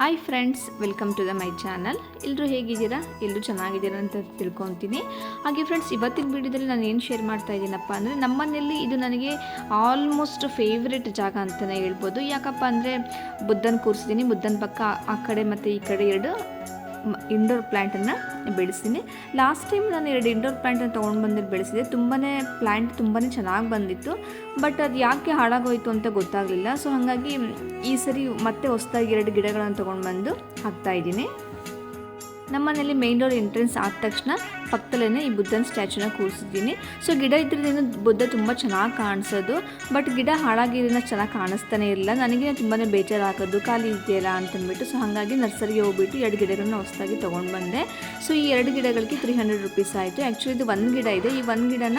Hi friends welcome to the my channel ಎಲ್ಲರೂ ಹೇಗಿದ್ದೀರಾ? ಎಲ್ಲರೂ ಚೆನ್ನಾಗಿದ್ದೀರಾ ಅಂತ ತಿಳ್ಕೊತೀನಿ. ಹಾಗೆ ಫ್ರೆಂಡ್ಸ್ ಇವತ್ತಿನ ವಿಡಿಯೋದಲ್ಲಿ ನಾನು ಏನು ಶೇರ್ ಮಾಡ್ತಾ ಇದ್ದೀನಪ್ಪ ಅಂದರೆ, ನಮ್ಮನೇಲಿ ಇದು ನನಗೆ ಆಲ್ಮೋಸ್ಟ್ ಫೇವ್ರೆಟ್ ಜಾಗ ಅಂತಲೇ ಹೇಳ್ಬೋದು. ಯಾಕಪ್ಪ ಅಂದರೆ, ಬುದ್ಧನ ಕೂರಿಸಿದ್ದೀನಿ, ಬುದ್ಧನ ಪಕ್ಕ ಆ ಕಡೆ ಮತ್ತು ಈ ಕಡೆ ಎರಡು. ಇಂಡೋರ್ ಪ್ಲ್ಯಾಂಟನ್ನು ಬೆಳೆಸ್ತೀನಿ. ಲಾಸ್ಟ್ ಟೈಮ್ ನಾನು ಎರಡು ಇಂಡೋರ್ ಪ್ಲ್ಯಾಂಟನ್ನು ತೊಗೊಂಡು ಬಂದಿದ್ದು ಬೆಳೆಸಿದೆ. ತುಂಬಾ ಪ್ಲ್ಯಾಂಟ್ ತುಂಬಾ ಚೆನ್ನಾಗಿ ಬಂದಿತ್ತು. ಬಟ್ ಅದು ಯಾಕೆ ಹಾಳಾಗೋಯಿತು ಅಂತ ಗೊತ್ತಾಗಲಿಲ್ಲ. ಸೊ ಹಾಗಾಗಿ ಈ ಸರಿ ಮತ್ತೆ ಹೊಸದಾಗಿ ಎರಡು ಗಿಡಗಳನ್ನು ತೊಗೊಂಡು ಬಂದು ಹಾಕ್ತಾಯಿದ್ದೀನಿ ನಮ್ಮನೇಲಿ ಮೇನ್ ಡೋರ್ ಎಂಟ್ರೆನ್ಸ್ ಆದ ತಕ್ಷಣ ಪಕ್ಕದಲ್ಲೇ ಈ ಬುದ್ಧನ ಸ್ಟ್ಯಾಚುನ ಕೂರಿಸಿದ್ದೀನಿ. ಸೊ, ಗಿಡ ಇದ್ರಿಂದ ಬುದ್ಧ ತುಂಬ ಚೆನ್ನಾಗಿ ಕಾಣಿಸೋದು, ಬಟ್ ಗಿಡ ಹಾಳಾಗಿರೋದ್ರಿಂದ ಚೆನ್ನಾಗಿ ಕಾಣಿಸ್ತಾನೆ ಇರಲಿಲ್ಲ ನನಗೆ ತುಂಬಾ ಬೇಜಾರಾಗೋದು, ಖಾಲಿ ಇದೆಯಲ್ಲ ಅಂತಂದ್ಬಿಟ್ಟು, ಸೊ, ಹಾಗಾಗಿ ನರ್ಸರಿಗೆ ಹೋಗ್ಬಿಟ್ಟು ಎರಡು ಗಿಡಗಳನ್ನ ಹೊಸದಾಗಿ ತೊಗೊಂಡು ಬಂದೆ. ಸೊ, ಈ ಎರಡು ಗಿಡಗಳಿಗೆ ತ್ರೀ ಹಂಡ್ರೆಡ್ ರುಪೀಸ್ ಆಯಿತು. ಆ್ಯಕ್ಚುಲಿ ಇದು ಒಂದು ಗಿಡ ಇದೆ. ಈ ಒಂದು ಗಿಡನ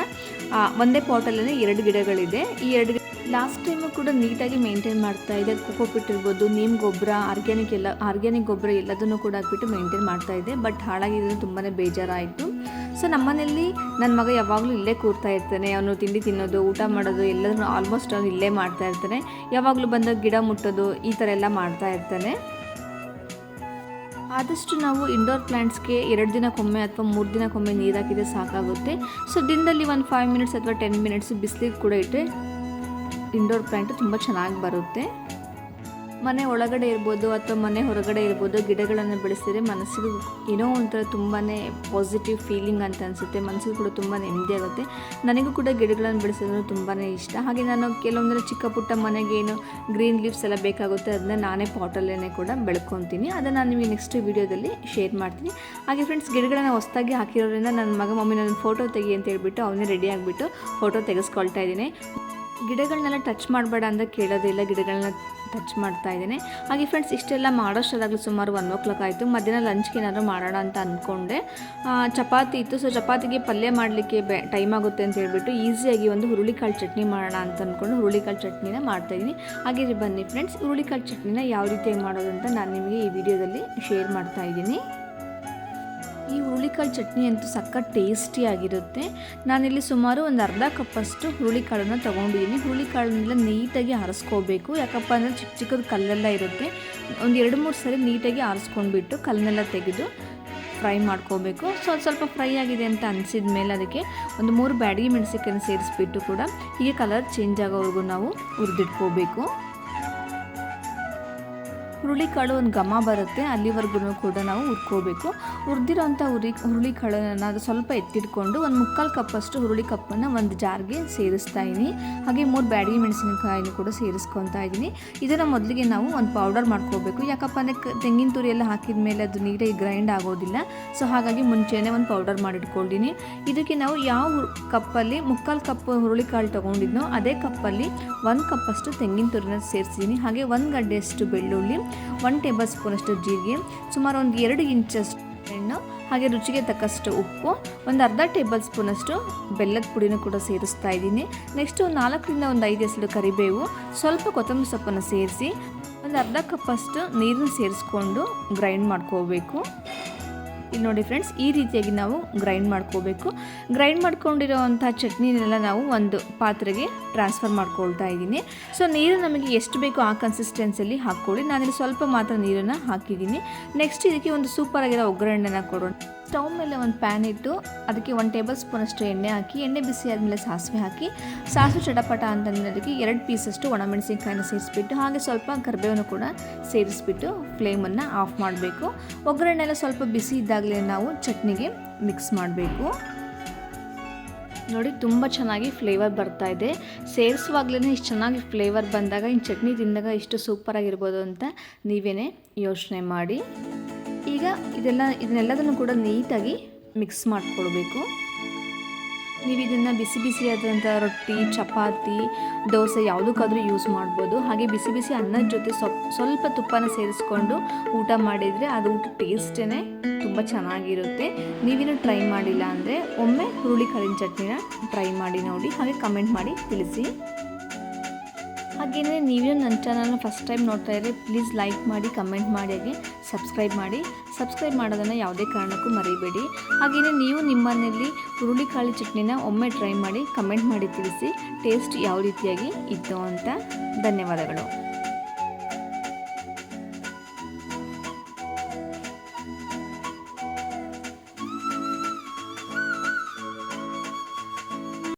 ಒಂದೇ ಪಾಟಲ್ಲೇ ಎರಡು ಗಿಡಗಳಿದೆ. ಈ ಎರಡು ಲಾಸ್ಟ್ ಟೈಮು ಕೂಡ ನೀಟಾಗಿ ಮೇಂಟೈನ್ ಮಾಡ್ತಾ ಇದೆ. ಕೊಕೋಪಿಟ್ ಇರ್ಬೋದು, ನೀಮ್ ಗೊಬ್ಬರ ಆರ್ಗ್ಯಾನಿಕ್ ಎಲ್ಲ ಆರ್ಗ್ಯಾನಿಕ್ ಗೊಬ್ಬರ ಎಲ್ಲದನ್ನು ಕೂಡ ಹಾಕ್ಬಿಟ್ಟು ಮೇಂಟೈನ್ ಮಾಡ್ತಾ ಇದೆ. ಬಟ್ ಹಾಳಾಗಿದ್ದು ತುಂಬಾ ಬೇಜಾರಾಯಿತು. ಸೊ ನಮ್ಮನೇಲಿ ನನ್ನ ಮಗ ಯಾವಾಗಲೂ ಇಲ್ಲೇ ಕೂರ್ತಾ ಇರ್ತಾನೆ. ಅವನು ತಿಂಡಿ ತಿನ್ನೋದು, ಊಟ ಮಾಡೋದು, ಎಲ್ಲದನ್ನು ಆಲ್ಮೋಸ್ಟ್ ಅವನು ಇಲ್ಲೇ ಮಾಡ್ತಾ ಇರ್ತಾನೆ. ಯಾವಾಗಲೂ ಬಂದಾಗ ಗಿಡ ಮುಟ್ಟೋದು, ಈ ಥರ ಎಲ್ಲ ಮಾಡ್ತಾ ಇರ್ತಾನೆ. ಆದಷ್ಟು ನಾವು ಇಂಡೋರ್ ಪ್ಲ್ಯಾಂಟ್ಸ್ಗೆ ಎರಡು ದಿನಕ್ಕೊಮ್ಮೆ ಅಥವಾ ಮೂರು ದಿನಕ್ಕೊಮ್ಮೆ ನೀರು ಹಾಕಿದರೆ ಸಾಕಾಗುತ್ತೆ. ಸೊ ದಿನದಲ್ಲಿ ಒಂದು ಫೈವ್ ಮಿನಿಟ್ಸ್ ಅಥವಾ ಟೆನ್ ಮಿನಿಟ್ಸ್ ಬಿಸಿಲಿಗೆ ಕೂಡ ಇಟ್ಟರೆ ಇಂಡೋರ್ ಪ್ಲ್ಯಾಂಟು ತುಂಬ ಚೆನ್ನಾಗಿ ಬರುತ್ತೆ. ಮನೆ ಒಳಗಡೆ ಇರ್ಬೋದು ಅಥವಾ ಮನೆ ಹೊರಗಡೆ ಇರ್ಬೋದು, ಗಿಡಗಳನ್ನು ಬೆಳೆಸಿದರೆ ಮನಸ್ಸಿಗೂ ಏನೋ ಒಂಥರ ತುಂಬಾ ಪಾಸಿಟಿವ್ ಫೀಲಿಂಗ್ ಅಂತ ಅನಿಸುತ್ತೆ. ಮನಸ್ಸಿಗೆ ಕೂಡ ತುಂಬಾ ನೆಮ್ಮದಿ ಆಗುತ್ತೆ. ನನಗೂ ಕೂಡ ಗಿಡಗಳನ್ನು ಬೆಳೆಸೋದು ತುಂಬಾ ಇಷ್ಟ. ಹಾಗೆ ನಾನು ಕೆಲವೊಂದರ ಚಿಕ್ಕ ಪುಟ್ಟ ಮನೆಗೆ ಏನು ಗ್ರೀನ್ ಲೀವ್ಸ್ ಎಲ್ಲ ಬೇಕಾಗುತ್ತೆ, ಅದನ್ನ ನಾನೇ ಪಾಟಲ್ಲೇ ಕೂಡ ಬೆಳ್ಕೊತೀನಿ ಅದನ್ನು ನಾನು ನಿಮಗೆ ನೆಕ್ಸ್ಟ್ ವೀಡಿಯೋದಲ್ಲಿ ಶೇರ್ ಮಾಡ್ತೀನಿ. ಹಾಗೆ ಫ್ರೆಂಡ್ಸ್ ಗಿಡಗಳನ್ನು ಹೊಸದಾಗಿ ಹಾಕಿರೋದ್ರಿಂದ ನನ್ನ ಮಗ ಮಮ್ಮಿ ನನ್ನ ಫೋಟೋ ತೆಗಿ ಅಂತ ಹೇಳ್ಬಿಟ್ಟು ಅವನೇ ರೆಡಿ ಆಗಿಬಿಟ್ಟು ಫೋಟೋ ತೆಗೆಸ್ಕೊಳ್ತಾ ಇದ್ದೀನಿ. ಗಿಡಗಳನ್ನೆಲ್ಲ ಟಚ್ ಮಾಡಬೇಡ ಅಂತ ಕೇಳೋದಿಲ್ಲ, ಗಿಡಗಳನ್ನ ಟಚ್ ಮಾಡ್ತಾ ಇದ್ದೇನೆ. ಹಾಗೆ ಫ್ರೆಂಡ್ಸ್ ಇಷ್ಟೆಲ್ಲ ಮಾಡೋಷ್ಟಾಗಲೂ ಸುಮಾರು ಒನ್ ಓ ಕ್ಲಾಕ್ ಆಯಿತು. ಮಧ್ಯಾಹ್ನ ಲಂಚ್ಗೆ ಏನಾದರೂ ಮಾಡೋಣ ಅಂತ ಅಂದ್ಕೊಂಡೆ ಚಪಾತಿ ಇತ್ತು ಸೊ ಚಪಾತಿಗೆ ಪಲ್ಯ ಮಾಡಲಿಕ್ಕೆ ಬೆ ಟೈಮ್ ಆಗುತ್ತೆ ಅಂತ ಹೇಳಿಬಿಟ್ಟು ಈಸಿಯಾಗಿ ಒಂದು ಹುರುಳಿಕಾಳು ಚಟ್ನಿ ಮಾಡೋಣ ಅಂತ ಅಂದ್ಕೊಂಡು ಹುರುಳಿಕಾಳು ಚಟ್ನಿನ ಮಾಡ್ತಾಯಿದ್ದೀನಿ ಹಾಗೆ ಬನ್ನಿ ಫ್ರೆಂಡ್ಸ್ ಹುರುಳಿಕಾಳು ಚಟ್ನಿನ ಯಾವ ರೀತಿಯಾಗಿ ಮಾಡೋದು ಅಂತ ನಾನು ನಿಮಗೆ ಈ ವಿಡಿಯೋದಲ್ಲಿ ಶೇರ್ ಮಾಡ್ತಾ ಇದ್ದೀನಿ. ಈ ಹುರುಳಿಕಾಳು ಚಟ್ನಿ ಅಂತೂ ಸಖತ್ ಟೇಸ್ಟಿಯಾಗಿರುತ್ತೆ ನಾನಿಲ್ಲಿ ಸುಮಾರು ಒಂದು ಅರ್ಧ ಕಪ್ಪಷ್ಟು ಹುರುಳಿಕಾಳನ್ನು ತೊಗೊಂಡಿದ್ದೀನಿ ಹುರುಳಿಕಾಳನ್ನೆಲ್ಲ ನೀಟಾಗಿ ಆರಿಸ್ಕೋಬೇಕು. ಯಾಕಪ್ಪ ಅಂದರೆ ಚಿಕ್ಕ ಚಿಕ್ಕದು ಕಲ್ಲೆಲ್ಲ ಇರುತ್ತೆ. ಒಂದು ಎರಡು ಮೂರು ಸರಿ ನೀಟಾಗಿ ಆರಿಸ್ಕೊಂಡ್ಬಿಟ್ಟು ಕಲ್ಲನ್ನೆಲ್ಲ ತೆಗೆದು ಫ್ರೈ ಮಾಡ್ಕೋಬೇಕು. ಸೊ ಅದು ಸ್ವಲ್ಪ ಫ್ರೈ ಆಗಿದೆ ಅಂತ ಅನಿಸಿದ ಮೇಲೆ ಅದಕ್ಕೆ ಒಂದು ಮೂರು ಬ್ಯಾಡಗಿ ಮೆಣಸಿನಕಾಯನ್ನು ಸೇರಿಸ್ಬಿಟ್ಟು ಕೂಡ ಹೀಗೆ ಕಲರ್ ಚೇಂಜ್ ಆಗೋವರೆಗೂ ನಾವು ಹುರಿದಿಟ್ಕೋಬೇಕು. ಹುರುಳಿಕಾಳು ಒಂದು ಘಮ ಬರುತ್ತೆ, ಅಲ್ಲಿವರೆಗೂ ಕೂಡ ನಾವು ಹುರ್ಕೋಬೇಕು. ಹುರಿದಿರೋಂಥ ಹುರಿ, ಹುರುಳಿಕಾಳನ್ನು ಅದು ಸ್ವಲ್ಪ ಎತ್ತಿಟ್ಕೊಂಡು ಒಂದು ಮುಕ್ಕಾಲು ಕಪ್ಪಷ್ಟು ಹುರುಳಿ ಕಪ್ಪನ್ನು ಒಂದು ಜಾರ್ಗೆ ಸೇರಿಸ್ತಾ ಇದ್ದೀನಿ ಹಾಗೆ ಮೂರು ಬ್ಯಾಡಗಿ ಮೆಣಸಿನಕಾಯಿನೂ ಕೂಡ ಸೇರಿಸ್ಕೊತಾ ಇದ್ದೀನಿ ಇದನ್ನು ಮೊದಲಿಗೆ ನಾವು ಒಂದು ಪೌಡರ್ ಮಾಡ್ಕೋಬೇಕು. ಯಾಕಪ್ಪ ಅಂದರೆ ತೆಂಗಿನ ತುರಿ ಎಲ್ಲ ಹಾಕಿದ ಮೇಲೆ ಅದು ನೀಟಾಗಿ ಗ್ರೈಂಡ್ ಆಗೋದಿಲ್ಲ. ಸೊ ಹಾಗಾಗಿ ಮುಂಚೆನೇ ಒಂದು ಪೌಡರ್ ಮಾಡಿಟ್ಕೊಂಡಿನಿ. ಇದಕ್ಕೆ ನಾವು ಯಾವ ಕಪ್ಪಲ್ಲಿ ಮುಕ್ಕಾಲು ಕಪ್ ಹುರುಳಿಕಾಳು ತೊಗೊಂಡಿದ್ನೋ, ಅದೇ ಕಪ್ಪಲ್ಲಿ ಒಂದು ಕಪ್ಪಷ್ಟು ತೆಂಗಿನ ತುರಿನ ಸೇರಿಸಿದ್ದೀನಿ ಹಾಗೆ ಒಂದು ಗಡ್ಡೆಯಷ್ಟು ಬೆಳ್ಳುಳ್ಳಿ ಒನ್ ಟೇಬಲ್ ಸ್ಪೂನಷ್ಟು ಜೀರಿಗೆ, ಸುಮಾರು ಒಂದು ಎರಡು ಇಂಚಷ್ಟು ಎಣ್ಣು, ಹಾಗೆ ರುಚಿಗೆ ತಕ್ಕಷ್ಟು ಉಪ್ಪು, ಒಂದು ಅರ್ಧ ಟೇಬಲ್ ಸ್ಪೂನಷ್ಟು ಬೆಲ್ಲದ ಪುಡಿನೂ ಕೂಡ ಸೇರಿಸ್ತಾ ಇದ್ದೀನಿ. ನೆಕ್ಸ್ಟ್ ನಾಲ್ಕರಿಂದ ಒಂದು ಐದು ಹೆಸರು ಕರಿಬೇವು, ಸ್ವಲ್ಪ ಕೊತ್ತಂಬರಿ ಸೊಪ್ಪನ್ನು ಸೇರಿಸಿ, ಒಂದು ಅರ್ಧ ಕಪ್ಪಷ್ಟು ನೀರನ್ನು ಸೇರಿಸ್ಕೊಂಡು ಗ್ರೈಂಡ್ ಮಾಡ್ಕೋಬೇಕು. ಇಲ್ಲಿ ನೋಡಿ ಫ್ರೆಂಡ್ಸ್ ಈ ರೀತಿಯಾಗಿ ನಾವು ಗ್ರೈಂಡ್ ಮಾಡ್ಕೋಬೇಕು. ಗ್ರೈಂಡ್ ಮಾಡ್ಕೊಂಡಿರೋವಂಥ ಚಟ್ನಿನೆಲ್ಲ ನಾವು ಒಂದು ಪಾತ್ರೆಗೆ ಟ್ರಾನ್ಸ್ಫರ್ ಮಾಡ್ಕೊಳ್ತಾ ಇದ್ದೀನಿ. ಸೊ ನೀರು ನಮಗೆ ಎಷ್ಟು ಬೇಕೋ ಆ ಕನ್ಸಿಸ್ಟೆನ್ಸಿಯಲ್ಲಿ ಹಾಕ್ಕೊಳ್ಳಿ. ನಾನಿಲ್ಲಿ ಸ್ವಲ್ಪ ಮಾತ್ರ ನೀರನ್ನು ಹಾಕಿದ್ದೀನಿ. ನೆಕ್ಸ್ಟ್ ಇದಕ್ಕೆ ಒಂದು ಸೂಪರ್ ಆಗಿರೋ ಒಗ್ಗರಣೆನ ಕೊಡೋಣ. ಸ್ಟವ್ ಮೇಲೆ ಒಂದು ಪ್ಯಾನ್ ಇಟ್ಟು ಅದಕ್ಕೆ ಒಂದು ಟೇಬಲ್ ಸ್ಪೂನ್ ಅಷ್ಟು ಎಣ್ಣೆ ಹಾಕಿ, ಎಣ್ಣೆ ಬಿಸಿ ಆದಮೇಲೆ ಸಾಸಿವೆ ಹಾಕಿ, ಸಾಸಿವೆ ಚಟಪಟ ಅಂತಂದರೆ ಅದಕ್ಕೆ ಎರಡು ಪೀಸಷ್ಟು ಒಣಮೆಣಸಿನ್ಕಾಯಿನ ಸೇರಿಸ್ಬಿಟ್ಟು ಹಾಗೆ ಸ್ವಲ್ಪ ಕರ್ಬೇವನ್ನು ಕೂಡ ಸೇರಿಸ್ಬಿಟ್ಟು ಫ್ಲೇಮನ್ನು ಆಫ್ ಮಾಡಬೇಕು. ಒಗ್ಗರಣೆ ಎಲ್ಲ ಸ್ವಲ್ಪ ಬಿಸಿ ಇದ್ದಾಗಲೇ ನಾವು ಚಟ್ನಿಗೆ ಮಿಕ್ಸ್ ಮಾಡಬೇಕು. ನೋಡಿ, ತುಂಬ ಚೆನ್ನಾಗಿ ಫ್ಲೇವರ್ ಬರ್ತಾ ಇದೆ. ಸೇರಿಸುವಾಗಲೇ ಇಷ್ಟು ಚೆನ್ನಾಗಿ ಫ್ಲೇವರ್ ಬಂದಾಗ, ಇನ್ನು ಚಟ್ನಿ ತಿಂದಾಗ ಇಷ್ಟು ಸೂಪರಾಗಿರ್ಬೋದು ಅಂತ ನೀವೇ ಯೋಚನೆ ಮಾಡಿ. ಈಗ ಇದೆಲ್ಲ ಇದನ್ನೆಲ್ಲದನ್ನು ಕೂಡ ನೀಟಾಗಿ ಮಿಕ್ಸ್ ಮಾಡಿಕೊಳ್ಬೇಕು. ನೀವು ಇದನ್ನು ಬಿಸಿ ಬಿಸಿ ಆದಂಥ ರೊಟ್ಟಿ, ಚಪಾತಿ, ದೋಸೆ ಯಾವುದಕ್ಕಾದರೂ ಯೂಸ್ ಮಾಡ್ಬೋದು. ಹಾಗೆ ಬಿಸಿ ಬಿಸಿ ಅನ್ನದ ಜೊತೆ ಸ್ವಲ್ಪ ಸ್ವಲ್ಪ ತುಪ್ಪನ ಸೇರಿಸ್ಕೊಂಡು ಊಟ ಮಾಡಿದರೆ ಅದು ಊಟ ಟೇಸ್ಟೇ ತುಂಬ ಚೆನ್ನಾಗಿರುತ್ತೆ. ನೀವೇನು ಟ್ರೈ ಮಾಡಿಲ್ಲ ಅಂದರೆ ಒಮ್ಮೆ ಹುರುಳಿ ಹುರುಳಿಕಾಳಿನ ಚಟ್ನಿನ ಟ್ರೈ ಮಾಡಿ ನೋಡಿ, ಹಾಗೆ ಕಮೆಂಟ್ ಮಾಡಿ ತಿಳಿಸಿ. ಹಾಗೆಯೇ ನೀವೇನು ನನ್ನ ಚಾನಲ್ನ ಫಸ್ಟ್ ಟೈಮ್ ನೋಡ್ತಾ ಇದ್ದರೆ ಪ್ಲೀಸ್ ಲೈಕ್ ಮಾಡಿ ಕಮೆಂಟ್ ಮಾಡಿ ಹಾಗೆ ಸಬ್ಸ್ಕ್ರೈಬ್ ಮಾಡಿ. ಸಬ್ಸ್ಕ್ರೈಬ್ ಮಾಡೋದನ್ನು ಯಾವುದೇ ಕಾರಣಕ್ಕೂ ಮರಿಬೇಡಿ. ಹಾಗೆಯೇ ನೀವು ನಿಮ್ಮನೇಲಿ ಹುರುಳಿಕಾಳು ಚಟ್ನಿನ ಒಮ್ಮೆ ಟ್ರೈ ಮಾಡಿ, ಕಮೆಂಟ್ ಮಾಡಿ ತಿಳಿಸಿ. ಟೇಸ್ಟ್ ಯಾವ ರೀತಿಯಾಗಿ ಇತ್ತು ಅಂತ ಧನ್ಯವಾದಗಳು.